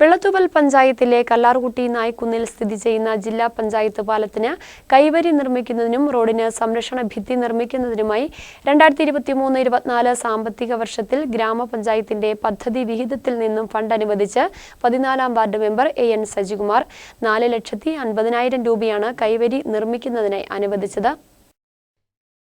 വെള്ളത്തൂവൽ പഞ്ചായത്തിലെ കല്ലാർകുട്ടി നായ്ക്കുന്നിൽ സ്ഥിതി ചെയ്യുന്ന ജില്ലാ പഞ്ചായത്ത് പാലത്തിന് കൈവരി നിർമ്മിക്കുന്നതിനും റോഡിന് സംരക്ഷണ ഭിത്തി നിർമ്മിക്കുന്നതിനുമായി രണ്ടായിരത്തി ഇരുപത്തി മൂന്ന് ഇരുപത്തിനാല് സാമ്പത്തിക വർഷത്തിൽ ഗ്രാമപഞ്ചായത്തിന്റെ പദ്ധതി വിഹിതത്തിൽ നിന്നും ഫണ്ട് അനുവദിച്ച് പതിനാലാം ward member A N Sajikumar നാല് ലക്ഷത്തി അൻപതിനായിരം രൂപയാണ് കൈവരി നിർമ്മിക്കുന്നതിനായി അനുവദിച്ചത്.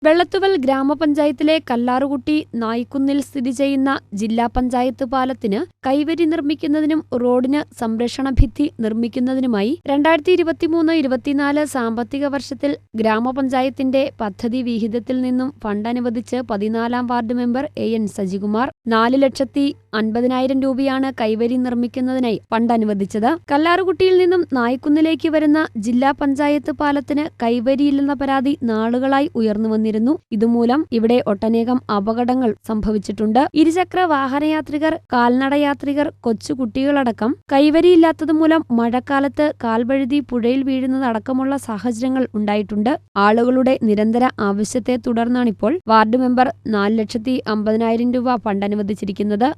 വെള്ളത്തുവൽ ഗ്രാമപഞ്ചായത്തിലെ കല്ലാറുകുട്ടി നായ്ക്കുന്നിൽ സ്ഥിതി ചെയ്യുന്ന ജില്ലാ പഞ്ചായത്ത് പാലത്തിന് കൈവരി നിർമ്മിക്കുന്നതിനും റോഡിന് സംരക്ഷണ ഭിത്തി നിർമ്മിക്കുന്നതിനുമായി രണ്ടായിരത്തി ഇരുപത്തിമൂന്ന് ഇരുപത്തിനാല് സാമ്പത്തിക വർഷത്തിൽ ഗ്രാമപഞ്ചായത്തിന്റെ പദ്ധതി വിഹിതത്തിൽ നിന്നും ഫണ്ട് അനുവദിച്ച് പതിനാലാം ward member A N Sajikumar നാല് ലക്ഷത്തി അൻപതിനായിരം രൂപയാണ് കൈവരി നിർമ്മിക്കുന്നതിനായി ഫണ്ട് അനുവദിച്ചത്. കല്ലാറുകുട്ടിയിൽ നിന്നും നായ്ക്കുന്നിലേക്ക് വരുന്ന ജില്ലാ പഞ്ചായത്ത് പാലത്തിന് കൈവരിയില്ലെന്ന പരാതി നാളുകളായി ഉയർന്നു വന്നിരുന്നു ഇതുമൂലം ഇവിടെ ഒട്ടനേകം അപകടങ്ങൾ സംഭവിച്ചിട്ടുണ്ട്. ഇരുചക്ര വാഹനയാത്രികർ കാൽനടയാത്രികർ കൊച്ചുകുട്ടികളടക്കം കൈവരിയില്ലാത്തതുമൂലം മഴക്കാലത്ത് കാൽവഴുതി പുഴയിൽ വീഴുന്നതടക്കമുള്ള സാഹചര്യങ്ങൾ ഉണ്ടായിട്ടുണ്ട്. ആളുകളുടെ നിരന്തര ആവശ്യത്തെ തുടർന്നാണിപ്പോൾ വാർഡ് മെമ്പർ നാല് ലക്ഷത്തി അമ്പതിനായിരം രൂപ ഫണ്ട് അനുവദിച്ചിരിക്കുന്നത്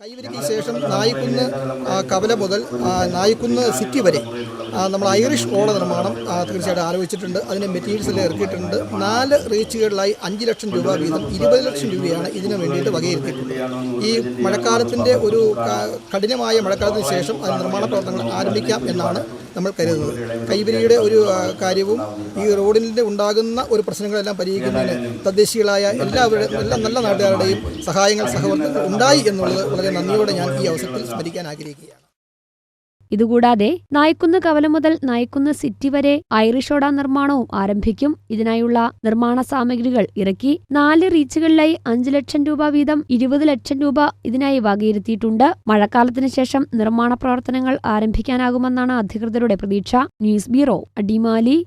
കൈവരിക്ക് ശേഷം നായിക്കുന്ന് കവല മുതൽ നായിക്കുന്ന് സിറ്റി വരെ നമ്മൾ ഐറിഷ് റോഡ് നിർമ്മാണം തീർച്ചയായിട്ടും ആലോചിച്ചിട്ടുണ്ട്. അതിന്റെ മെറ്റീരിയൽസ് എല്ലാം ഇറക്കിയിട്ടുണ്ട്. നാല് റീച്ചുകളിലായി അഞ്ച് ലക്ഷം രൂപ വീതം ഇരുപത് ലക്ഷം രൂപയാണ് ഇതിനു വേണ്ടിയിട്ട് വകയിരുത്തിയിട്ടുള്ളത്. ഈ മഴക്കാലത്തിന്റെ ഒരു കഠിനമായ മഴക്കാലത്തിന് ശേഷം അത് നിർമ്മാണ പ്രവർത്തനങ്ങൾ ആരംഭിക്കാം എന്നാണ് നമ്മൾ കരുതുന്നത്. കൈവരിയുടെ ഒരു കാര്യവും ഈ റോഡിന്റെ ഉണ്ടാകുന്ന ഒരു പ്രശ്നങ്ങളെല്ലാം പരിഹരിക്കുന്നതിന് തദ്ദേശികളായ എല്ലാവരുടെയും എല്ലാ നല്ല നാട്ടുകാരുടെയും സഹായങ്ങൾ സഹവർത്തങ്ങൾ ഉണ്ടായി എന്നുള്ളത് വളരെ നന്ദിയോടെ ഞാൻ ഈ അവസരത്തിൽ സ്മരിക്കാൻ ആഗ്രഹിക്കുകയാണ്. ഇതുകൂടാതെ നായ്ക്കുന്ന് കവല മുതൽ നായ്ക്കുന്ന് സിറ്റി വരെ ഐറിഷോഡ നിർമ്മാണവും ആരംഭിക്കും. ഇതിനായുള്ള നിർമ്മാണ സാമഗ്രികൾ ഇറക്കി നാല് റീച്ചുകളിലായി അഞ്ചു ലക്ഷം രൂപ വീതം ഇരുപത് ലക്ഷം രൂപ ഇതിനായി വകയിരുത്തിയിട്ടുണ്ട്. മഴക്കാലത്തിന് ശേഷം നിർമ്മാണ പ്രവർത്തനങ്ങൾ ആരംഭിക്കാനാകുമെന്നാണ് അധികൃതരുടെ പ്രതീക്ഷ. News bureau Adimali.